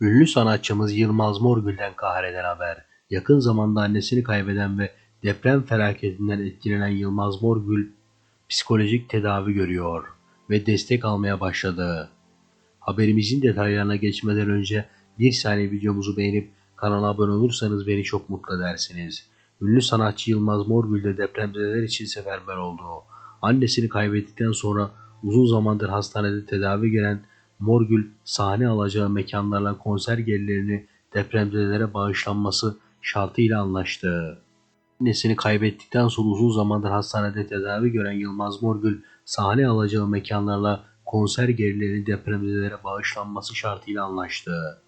Ünlü sanatçımız Yılmaz Morgül'den kahreden haber. Yakın zamanda annesini kaybeden ve deprem felaketinden etkilenen Yılmaz Morgül psikolojik tedavi görüyor ve destek almaya başladı. Haberimizin detaylarına geçmeden önce bir saniye videomuzu beğenip kanala abone olursanız beni çok mutlu edersiniz. Ünlü sanatçı Yılmaz Morgül de depremzedeler için seferber oldu. Annesini kaybettikten sonra uzun zamandır hastanede tedavi gören Morgül sahne alacağı mekanlarla konser gelirlerini depremzedelere bağışlanması şartıyla anlaştı. Annesini kaybettikten sonra uzun zamandır hastanede tedavi gören Yılmaz Morgül sahne alacağı mekanlarla konser gelirlerini depremzedelere bağışlanması şartıyla anlaştı.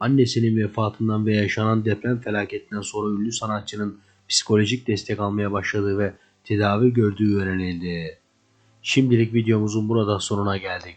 Annesinin vefatından ve yaşanan deprem felaketinden sonra ünlü sanatçının psikolojik destek almaya başladığı ve tedavi gördüğü öğrenildi. Şimdilik videomuzun burada sonuna geldik.